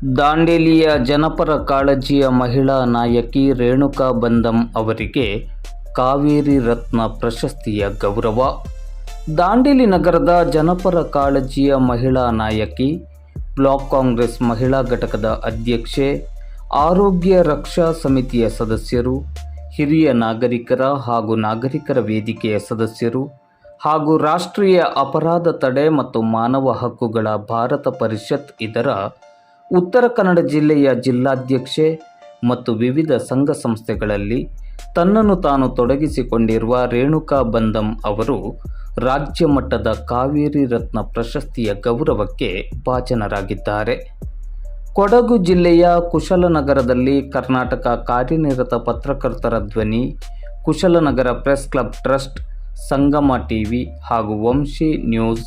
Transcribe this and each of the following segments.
ದಾಂಡೇಲಿಯ ಜನಪರ ಕಾಳಜಿಯ ಮಹಿಳಾ ನಾಯಕಿ ರೇಣುಕಾ ಬಂದಂ ಅವರಿಗೆ ಕಾವೇರಿ ರತ್ನ ಪ್ರಶಸ್ತಿಯ ಗೌರವ. ದಾಂಡೇಲಿ ನಗರದ ಜನಪರ ಕಾಳಜಿಯ ಮಹಿಳಾ ನಾಯಕಿ, ಬ್ಲಾಕ್ ಕಾಂಗ್ರೆಸ್ ಮಹಿಳಾ ಘಟಕದ ಅಧ್ಯಕ್ಷೆ, ಆರೋಗ್ಯ ರಕ್ಷಾ ಸಮಿತಿಯ ಸದಸ್ಯರು, ಹಿರಿಯ ನಾಗರಿಕರ ಹಾಗೂ ನಾಗರಿಕರ ವೇದಿಕೆಯ ಸದಸ್ಯರು ಹಾಗೂ ರಾಷ್ಟ್ರೀಯ ಅಪರಾಧ ತಡೆ ಮತ್ತು ಮಾನವ ಹಕ್ಕುಗಳ ಭಾರತ ಪರಿಷತ್ ಇದರ ಉತ್ತರ ಕನ್ನಡ ಜಿಲ್ಲೆಯ ಜಿಲ್ಲಾಧ್ಯಕ್ಷೆ ಮತ್ತು ವಿವಿಧ ಸಂಘ ಸಂಸ್ಥೆಗಳಲ್ಲಿ ತನ್ನನ್ನು ತಾನು ತೊಡಗಿಸಿಕೊಂಡಿರುವ ರೇಣುಕಾ ಬಂದಂ ಅವರು ರಾಜ್ಯ ಮಟ್ಟದ ಕಾವೇರಿ ರತ್ನ ಪ್ರಶಸ್ತಿಯ ಗೌರವಕ್ಕೆ ಭಾಜನರಾಗಿದ್ದಾರೆ. ಕೊಡಗು ಜಿಲ್ಲೆಯ ಕುಶಲನಗರದಲ್ಲಿ ಕರ್ನಾಟಕ ಕಾರ್ಯನಿರತ ಪತ್ರಕರ್ತರ ಧ್ವನಿ, Kushalnagar press club trust, Sangama TV ಹಾಗೂ ವಂಶಿ ನ್ಯೂಸ್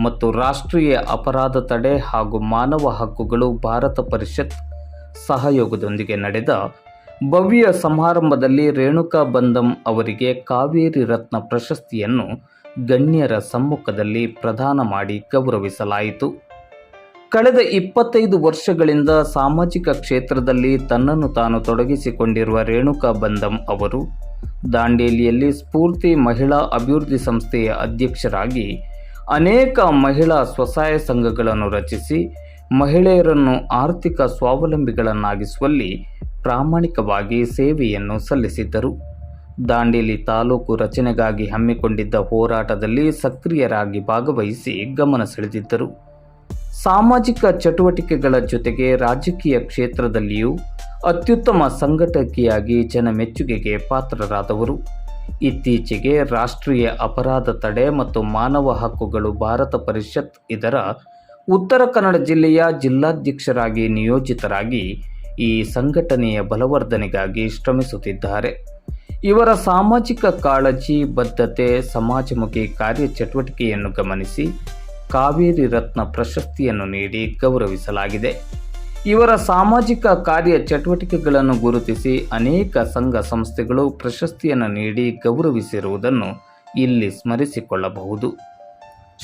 ಮತ್ತು ರಾಷ್ಟ್ರೀಯ ಅಪರಾಧ ತಡೆ ಹಾಗೂ ಮಾನವ ಹಕ್ಕುಗಳು ಭಾರತ ಪರಿಷತ್ ಸಹಯೋಗದೊಂದಿಗೆ ನಡೆದ ಭವ್ಯ ಸಮಾರಂಭದಲ್ಲಿ ರೇಣುಕಾ ಬಂದಂ ಅವರಿಗೆ ಕಾವೇರಿ ರತ್ನ ಪ್ರಶಸ್ತಿಯನ್ನು ಗಣ್ಯರ ಸಮ್ಮುಖದಲ್ಲಿ ಪ್ರದಾನ ಮಾಡಿ ಗೌರವಿಸಲಾಯಿತು. ಕಳೆದ ಇಪ್ಪತ್ತೈದು ವರ್ಷಗಳಿಂದ ಸಾಮಾಜಿಕ ಕ್ಷೇತ್ರದಲ್ಲಿ ತನ್ನನ್ನು ತಾನು ತೊಡಗಿಸಿಕೊಂಡಿರುವ ರೇಣುಕಾ ಬಂದಂ ಅವರು ದಾಂಡೇಲಿಯಲ್ಲಿ ಸ್ಫೂರ್ತಿ ಮಹಿಳಾ ಅಭಿವೃದ್ಧಿ ಸಂಸ್ಥೆಯ ಅಧ್ಯಕ್ಷರಾಗಿ ಅನೇಕ ಮಹಿಳಾ ಸ್ವಸಹಾಯ ಸಂಘಗಳನ್ನು ರಚಿಸಿ ಮಹಿಳೆಯರನ್ನು ಆರ್ಥಿಕ ಸ್ವಾವಲಂಬಿಗಳನ್ನಾಗಿಸುವಲ್ಲಿ ಪ್ರಾಮಾಣಿಕವಾಗಿ ಸೇವೆಯನ್ನು ಸಲ್ಲಿಸಿದ್ದರು. ದಾಂಡೇಲಿ ತಾಲೂಕು ರಚನೆಗಾಗಿ ಹಮ್ಮಿಕೊಂಡಿದ್ದ ಹೋರಾಟದಲ್ಲಿ ಸಕ್ರಿಯರಾಗಿ ಭಾಗವಹಿಸಿ ಗಮನ ಸೆಳೆದಿದ್ದರು. ಸಾಮಾಜಿಕ ಚಟುವಟಿಕೆಗಳ ಜೊತೆಗೆ ರಾಜಕೀಯ ಕ್ಷೇತ್ರದಲ್ಲಿಯೂ ಅತ್ಯುತ್ತಮ ಸಂಘಟಕಿಯಾಗಿ ಜನಮೆಚ್ಚುಗೆಗೆ ಪಾತ್ರರಾದವರು. ಇತ್ತೀಚೆಗೆ ರಾಷ್ಟ್ರೀಯ ಅಪರಾಧ ತಡೆ ಮತ್ತು ಮಾನವ ಹಕ್ಕುಗಳು ಭಾರತ ಪರಿಷತ್ ಇದರ ಉತ್ತರ ಕನ್ನಡ ಜಿಲ್ಲೆಯ ಜಿಲ್ಲಾಧ್ಯಕ್ಷರಾಗಿ ನಿಯೋಜಿತರಾಗಿ ಈ ಸಂಘಟನೆಯ ಬಲವರ್ಧನೆಗಾಗಿ ಶ್ರಮಿಸುತ್ತಿದ್ದಾರೆ. ಇವರ ಸಾಮಾಜಿಕ ಕಾಳಜಿ, ಬದ್ಧತೆ, ಸಮಾಜಮುಖಿ ಕಾರ್ಯಚಟುವಟಿಕೆಯನ್ನು ಗಮನಿಸಿ ಕಾವೇರಿ ರತ್ನ ಪ್ರಶಸ್ತಿಯನ್ನು ನೀಡಿ ಗೌರವಿಸಲಾಗಿದೆ. ಇವರ ಸಾಮಾಜಿಕ ಕಾರ್ಯ ಚಟುವಟಿಕೆಗಳನ್ನು ಗುರುತಿಸಿ ಅನೇಕ ಸಂಘ ಸಂಸ್ಥೆಗಳು ಪ್ರಶಸ್ತಿಯನ್ನು ನೀಡಿ ಗೌರವಿಸಿರುವುದನ್ನು ಇಲ್ಲಿ ಸ್ಮರಿಸಿಕೊಳ್ಳಬಹುದು.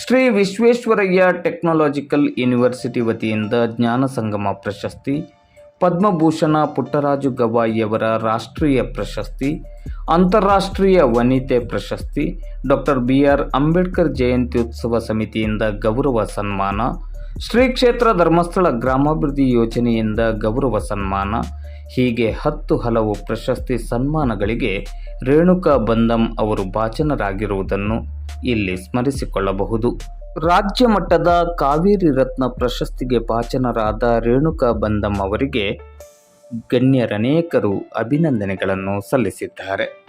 ಶ್ರೀ ವಿಶ್ವೇಶ್ವರಯ್ಯ ಟೆಕ್ನಾಲಜಿಕಲ್ ಯೂನಿವರ್ಸಿಟಿ ವತಿಯಿಂದ ಜ್ಞಾನ ಸಂಗಮ ಪ್ರಶಸ್ತಿ, ಪದ್ಮಭೂಷಣ ಪುಟ್ಟರಾಜು ಗವಾಯಿಯವರ ರಾಷ್ಟ್ರೀಯ ಪ್ರಶಸ್ತಿ, ಅಂತಾರಾಷ್ಟ್ರೀಯ ವನಿತೆ ಪ್ರಶಸ್ತಿ, ಡಾಕ್ಟರ್ ಬಿ ಆರ್ ಅಂಬೇಡ್ಕರ್ ಜಯಂತಿ ಉತ್ಸವ ಸಮಿತಿಯಿಂದ ಗೌರವ ಸನ್ಮಾನ ಶ್ರೀ ಕ್ಷೇತ್ರ ಧರ್ಮಸ್ಥಳ ಗ್ರಾಮಾಭಿವೃದ್ಧಿ ಯೋಜನೆಯಿಂದ ಗೌರವ ಸನ್ಮಾನ, ಹೀಗೆ ಹತ್ತು ಹಲವು ಪ್ರಶಸ್ತಿ ಸನ್ಮಾನಗಳಿಗೆ ರೇಣುಕಾ ಬಂದಂ ಅವರು ಭಾಜನರಾಗಿರುವುದನ್ನು ಇಲ್ಲಿ ಸ್ಮರಿಸಿಕೊಳ್ಳಬಹುದು. ರಾಜ್ಯ ಮಟ್ಟದ ಕಾವೇರಿ ರತ್ನ ಪ್ರಶಸ್ತಿಗೆ ಭಾಜನರಾದ ರೇಣುಕಾ ಬಂದಂ ಅವರಿಗೆ ಗಣ್ಯರನೇಕರು ಅಭಿನಂದನೆಗಳನ್ನು ಸಲ್ಲಿಸಿದ್ದಾರೆ.